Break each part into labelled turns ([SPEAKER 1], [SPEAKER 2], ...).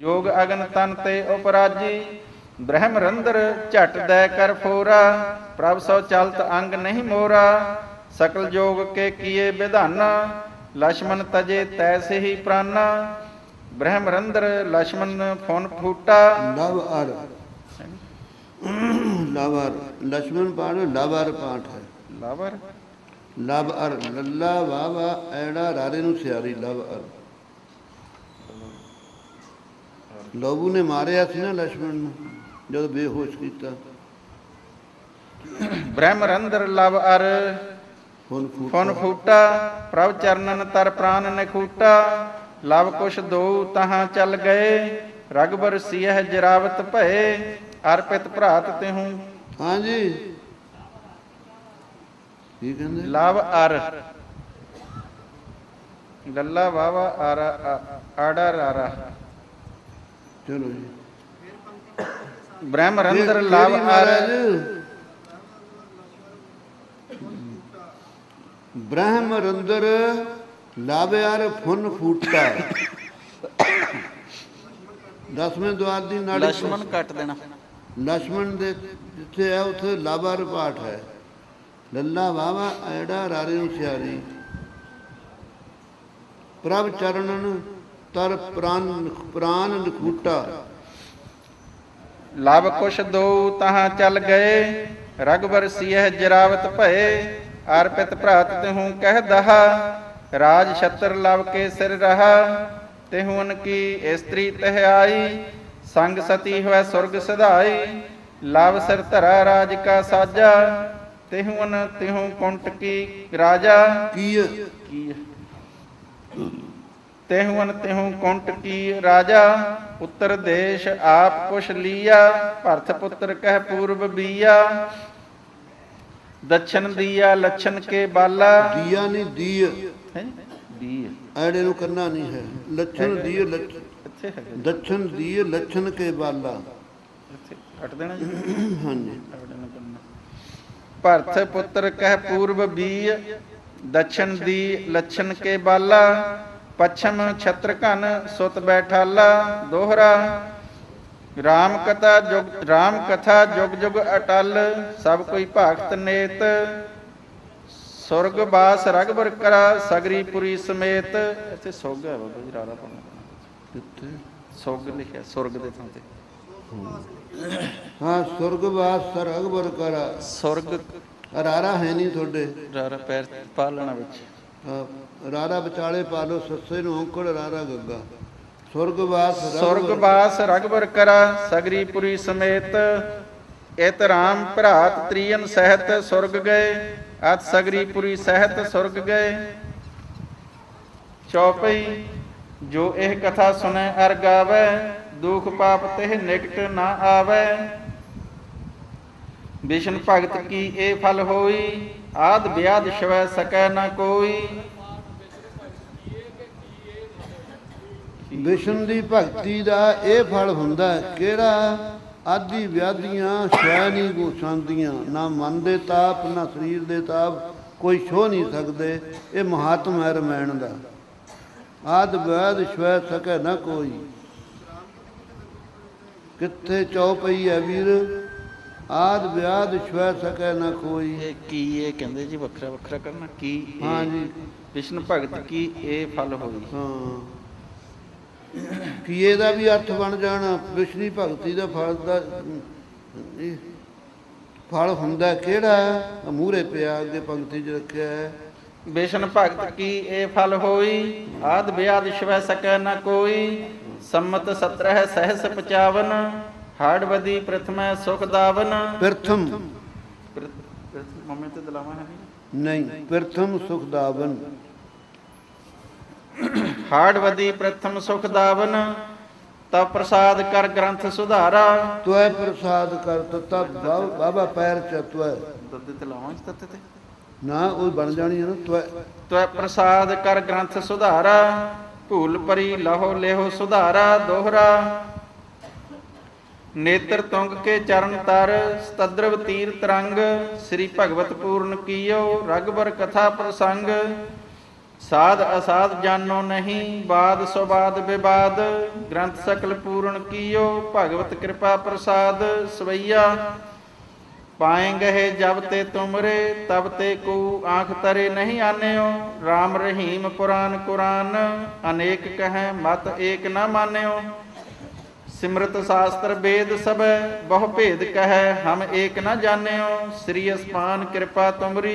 [SPEAKER 1] ਯੋਗ ਅਗਨ ਤਨ ਤੇ ਉਪਰਾਜੀ ਬ੍ਰਹਮ ਰੰਦਰ ਝਟ ਦੇ ਕਰ ਫੋਰਾ ਪ੍ਰਭ ਸੋ ਚਲਤ ਅੰਗ ਨਹੀਂ ਮੋਰਾ ਸਕਲ ਜੋਗ ਕੇ ਕੀਏ ਵਿਧਾਨਾ ਲక్ష్మణ ਤਜੇ ਤੈਸੇ ਹੀ ਪ੍ਰਾਨਾ। ਬ੍ਰਹਮ ਰੰਦਰ ਲక్ష్మణ ਫੋਨ ਫੂਟਾ।
[SPEAKER 2] ਲਵ ਅਰ। ਲਵਰ ਲక్ష్మణ ਪਾਠ ਲਵਰ ਪਾਠ ਹੈ।
[SPEAKER 1] ਲਵਰ
[SPEAKER 2] ਲਵ ਅਰ। ਲੱਲਾ ਵਾਵਾ ਐੜਾ ਰਾਰੇ ਨੂੰ ਸਿਆਰੀ ਲਵ ਅਰ। ਲਵੂ ਨੇ ਮਾਰਿਆ ਸੀ ਨਾ ਲਛਮਣ ਨੂੰ ਜਦੋਂ ਬੇਹੋਸ਼ ਕੀਤਾ।
[SPEAKER 1] ਬ੍ਰਹਮ ਰੰਦਰ ਲਵ ਅਰ ਫੁਨ ਫੂਟਾ। ਪ੍ਰਭ ਚਰਨਨ ਤਰ ਪ੍ਰਾਨ ਨਖੂਟਾ ਲਵ ਕੁਛ ਦੋ ਤਹਾਂ ਚੱਲ ਗਏ ਰਗਬਰ ਸਿਹ ਜਰਾਵਤ ਭਏ ਅਰਪਿਤ ਭਰਾਤ ਤੇ ਹੂੰ
[SPEAKER 2] ਹਾਂਜੀ। ਕੀ ਕਹਿੰਦੇ?
[SPEAKER 1] ਲਵ ਅਰ। ਲੱਲਾ ਵਾਵਾ ਅਰ ਅੜਾ ਰਾਰਾ
[SPEAKER 2] ਚਲੋ ਜੀ।
[SPEAKER 1] ਬ੍ਰਹਮ ਰੰਦਰ ਲਾਭ
[SPEAKER 2] ਆਰ ਬ੍ਰਹਮ ਰੰਦਰ ਲਾਵਿਆਰ ਫੁੰਨ ਫੂਟਦਾ ਦਸਵੇਂ ਦਵਾਰ ਦੀ ਨਾੜੀ
[SPEAKER 1] ਲక్ష్మణ ਕੱਟ ਦੇਣਾ।
[SPEAKER 2] ਲక్ష్మణ ਦੇ ਜਿੱਥੇ ਹੈ ਉੱਥੇ ਲਾਵਾਰ ਪਾਠ ਹੈ। ਲੱਲਾ ਵਾਵਾ ਐੜਾ ਰਾਰੇ ਨੂੰ ਪ੍ਰਭ ਚਰਨਨ ਤਰ ਪ੍ਰਾਨ ਪ੍ਰਾਨ ਨਖੂਟਾ।
[SPEAKER 1] ਲਵ ਕੁਸ਼ ਦੋ ਤਹਾਂ ਚੱਲ ਗਏ ਰਗਬਰ ਸੀਹ ਜਰਾਵਤ ਭਏ ਅਰਪਿਤ ਭਰਾਤ ਤਿਹੂ ਕਹਿ ਦਹਾ ਰਾਜ ਛਤਰ ਲਵ ਕੇ ਸਿਰ ਰਹਾ ਤਿਹੂ ਅਨ ਕੀ ਇਸਤਰੀ ਤਹ ਆਈ ਸੰਗ ਸਤੀ ਹੋਇ ਸੁਰਗ ਸਧਾਈ ਲਵ ਸਿਰ ਧਰਾ ਰਾਜ ਕਾ ਸਾਜਾ ਤਿਹੂ ਅਨ ਤਿਹੂ ਕੁੰਟ ਕੀ ਰਾਜਾ।
[SPEAKER 2] ਕੀ
[SPEAKER 1] ਕੀ ਤਿਹੂ ਅਨ ਤਿਹੂ ਕੁੰਟ ਕੀ ਰਾਜਾ ਉੱਤਰ ਦੇਸ਼ ਆਪ ਕੁਸ਼ ਲੀਆ ਭਰਤ ਪੁੱਤਰ ਕਹਿ ਪੂਰਬ ਬੀਆ। ਦਛਨ ਦੀਆ ਲਛਨ ਕੇ ਬਾਲਾ।
[SPEAKER 2] ਦੀਆ ਨਹੀਂ ਦੀਏ
[SPEAKER 1] ਹੈ? ਬੀ
[SPEAKER 2] ਐੜੇ ਨੂੰ ਕਰਨਾ ਨਹੀਂ ਹੈ। ਲੱਛਣ ਦੀਏ ਲੱਛ
[SPEAKER 1] ਇੱਥੇ ਹੈਗਾ ਜੀ,
[SPEAKER 2] ਦਛਨ ਦੀਏ ਲੱਛਣ ਕੇ ਬਾਲਾ।
[SPEAKER 1] ਕੱਟ ਦੇਣਾ ਜੀ।
[SPEAKER 2] ਹਾਂਜੀ।
[SPEAKER 1] ਭਰਤ ਪੁੱਤਰ ਕਹਿ ਪੂਰਬ ਬੀ ਦਛਨ ਦੀ ਲਛਨ ਕੇ ਬਾਲਾ। ਪਛਮ ਛਤਰ ਘਨ ਸੁਤ ਬੈਠਾਲਾ ਦੋਹਰਾ। ਰਾਮ ਕਥਾ ਜੁਗ ਰਾਮ ਕਥਾ ਜੁਗ ਜੁਗ ਅਟਲ ਸਭ ਕੋਈ ਭਗਤ ਨੇਤ। ਸੁਰਗ ਬਾਸ ਰਗਬਰ ਕਰਾ ਸਗਰੀ ਪੁਰੀ ਸਮੇਤ। ਇੱਥੇ ਸੁਗ ਹੈ ਬਾਬਾ ਜੀ ਰਾਰਾ ਪੜਨਾ
[SPEAKER 2] ਕਿੱਥੇ?
[SPEAKER 1] ਸੁਗ ਲਿਖਿਆ ਸੁਰਗ ਦੇ ਥਾਂ ਤੇ।
[SPEAKER 2] ਹਾਂ ਸੁਰਗਵਾਸ ਸਰ ਅਕਬਰ ਕਰਾ।
[SPEAKER 1] ਸੁਰਗ।
[SPEAKER 2] ਰਾਰਾ ਹੈ ਨਹੀਂ ਤੁਹਾਡੇ।
[SPEAKER 1] ਰਾਰਾ ਪੈਰ ਪਾ ਲੈਣਾ ਵਿੱਚ।
[SPEAKER 2] ਰਾਰਾ ਵਿਚਾਲੇ ਪਾ ਲਓ ਸੱਸੇ ਨੂੰ ਔਂਕੜ ਰਾਰਾ ਗੱਗਾ। ਸੁਰਗਵਾਸ
[SPEAKER 1] ਸੁਰਗਵਾਸ ਰਗਬਰ ਕਰਾ, ਸਗਰੀ ਸਮੇਤ। ਇਤ ਰਾਮ ਭਰਾਤ ਤ੍ਰਿਯਨ ਸਹਿਤ ਸੁਰਗ ਗਏ, ਅਤ ਸਗਰੀ ਸਹਿਤ ਸੁਰਗ ਗਏ। ਚੌਪਈ, ਜੋ ਇਹ ਕਥਾ ਸੁਨੈ ਅਰ ਗਾਵੇ, ਦੁਖ ਪਾਪ ਤੇ ਨਿਕਟ ਨਾ ਆਵੇ। ਵਿਸ਼ਨ ਭਗਤ ਕੀ ਇਹ ਫਲ ਹੋਈ? ਆਦ ਵਿਆਦ ਸ਼ਵੈ ਸਕੈ ਨਾ ਕੋਈ।
[SPEAKER 2] ਵਿਸ਼ਨ ਦੀ ਭਗਤੀ ਦਾ ਇਹ ਫਲ ਹੁੰਦਾ ਕਿਹੜਾ? ਆਦੀ ਵਿਆਧੀਆਂ ਸ਼ੈ ਨਹੀਂ ਗੁਸਾਂਦੀਆਂ ਨਾ ਮਨ ਦੇ ਤਾਪ, ਨਾ ਸਰੀਰ ਦੇ ਤਾਪ, ਕੋਈ ਛੋ ਨਹੀਂ ਸਕਦੇ, ਇਹ ਮਹਾਤਮ ਹੈ ਰਮੈਣ ਦਾ। ਆਦ ਵੈਦ ਸ਼ਵੈ ਸਕੈ ਨਾ ਕੋਈ। ਕਿੱਥੇ ਚੌਪਈ ਹੈ ਵੀਰ? ਆਦ ਵਿਆਦ ਸ਼ਵੈ ਸਕੈ ਨਾ ਕੋਈ।
[SPEAKER 1] ਇਹ ਕੀ ਇਹ ਕਹਿੰਦੇ ਜੀ ਵੱਖਰਾ ਵੱਖਰਾ ਕਰਨਾ ਕੀ?
[SPEAKER 2] ਹਾਂ ਜੀ।
[SPEAKER 1] ਵਿਸ਼ਨ ਭਗਤ ਕੀ ਇਹ ਫਲ ਹੋਈ।
[SPEAKER 2] ਹਾਂ। ਕੀਏ ਦਾ ਵੀ ਅਰਥ ਬਣ ਜਾਣਾ? ਵਿਸ਼ਨੀ ਭਗਤੀ ਦਾ ਫਲ ਦਾ ਫਲ ਹੁੰਦਾ ਕਿਹੜਾ? ਮੂਹਰੇ ਪਿਆ ਅੱਗੇ ਪੰਕਤੀ 'ਚ ਰੱਖਿਆ ਹੈ।
[SPEAKER 1] ਵਿਸ਼ਨ ਭਗਤ ਕੀ ਇਹ ਫਲ ਹੋਈ? ਆਦ ਬਿਆਦ ਸ਼ਵੈ ਸਕੈ ਨ ਕੋਈ। ਸੰਮਤ 17 ਸਹਿਸ 55 ਹਾੜਵਦੀ ਪ੍ਰਥਮੈ ਸੁਖ ਦਾਵਨ।
[SPEAKER 2] ਪ੍ਰਥਮ।
[SPEAKER 1] ਪ੍ਰਥਮ ਮੰਮੇ ਤੇ ਦਲਾਵਾ ਹੈ ਨਹੀਂ?
[SPEAKER 2] ਨਹੀਂ ਪ੍ਰਥਮ ਸੁਖ ਦਾਵਨ।
[SPEAKER 1] ਹਾੜਵਦੀ ਪ੍ਰਥਮ ਸੁਖ ਦਾਵਨ ਤਾ ਪ੍ਰਸਾਦ ਕਰ ਗ੍ਰੰਥ ਸੁਧਾਰਾ।
[SPEAKER 2] ਤੋਏ ਪ੍ਰਸਾਦ ਕਰ ਤਤਾ ਬਾਬਾ ਪੈਰ ਚ
[SPEAKER 1] ਦੱਦੇ ਤੇ ਲਾਵਾਂ ਇਸ ਤੱਤੇ ਤੇ?
[SPEAKER 2] ਨਾ ਉਹ ਬਣ ਜਾਣੀ ਹੈ ਨਾ ਤੋਏ
[SPEAKER 1] ਤਵੈ ਪ੍ਰਸਾਦ ਕਰ ਗ੍ਰੰਥ ਸੁਧਾਰਾ ਭੂਲ ਪਰੀ ਲਹੋ ਲੇਹੋ ਸੁਧਾਰਾ ਦੋਹਰਾ। ਨੇਤਰ ਤੁੰਗ ਕੇ ਚਰਨ ਤਰ, ਸਤਦਰਵ ਤੀਰ ਤਰੰਗ ਸ੍ਰੀ ਭਗਵਤ ਪੂਰਨ ਕੀਓ ਰਗਬਰ ਕਥਾ ਪ੍ਰਸੰਗ। ਸਾਧ ਅਸਾਧ ਜਾਣੋ ਨਹੀਂ, ਬਾਦ ਸੁਬਾਦ ਵਿਵਾਦ ਗ੍ਰੰਥ ਸਕਲ ਪੂਰਨ ਕੀਓ, ਭਗਵਤ ਕਿਰਪਾ ਪ੍ਰਸਾਦ, ਸਵਈਆ। ਪਾਏਂਗੇ ਜਬ ਤੇ ਤੁਮਰੇ, ਤਬ ਤੇ ਕੋ ਆਂਖ ਤਰੇ ਨਹੀਂ ਆਨਿਓ RAM ਰਹੀਮ ਪੁਰਾਨ ਕੁਰਾਨ, ਅਨੇਕ ਕਹੈ ਮਤ ਏਕ ਨਾ ਮਾਨਿਓ। ਸਿਮਰਤ ਸ਼ਾਸਤਰ ਵੇਦ ਸਭ, ਬਹੁ ਭੇਦ ਕਹੈ, ਹਮ ਏਕ ਨਾ ਜਾਣਿਓ। ਸ੍ਰੀ ਅਸਪਾਨ ਕਿਰਪਾ ਤੁਮਰੀ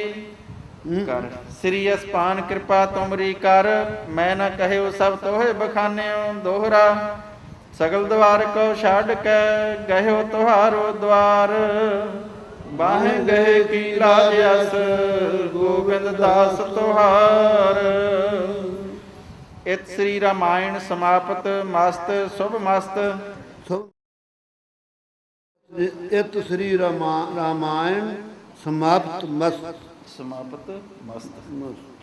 [SPEAKER 1] ਕਰ। ਸ੍ਰੀ ਅਸਪਾਨ ਕਿਰਪਾ ਤੁਮਰੀ ਕਰ। ਮੈਂ ਨਾ ਕਹਿਓ ਸਭ ਤੋਹੇ ਬਖਾਨਿਓ। ਦੋਹਰਾ ਸਗਲ ਦਵਾਰ ਕੋ ਛੱਡ ਕੇ ਗਇਓ ਤੁਹਾਰੋ ਦਵਾਰ। ਬਾਹੇ ਗਏ ਕੀ ਲਾਜ ਅਸ, ਗੋਬਿੰਦ ਦਾਸ ਤੁਹਾਰ। ਇਤ ਸ੍ਰੀ ਰਾਮਾਇਣ ਸਮਾਪਤ ਮਸਤ ਸੁਭ ਮਸਤ।
[SPEAKER 2] ਇਤ ਸ੍ਰੀ ਰਾਮਾ- ਰਾਮਾਇਣ ਸਮਾਪਤ ਮਸਤ।
[SPEAKER 1] ਸਮਾਪਤ ਮਸਤ।
[SPEAKER 2] ਮਸਤ।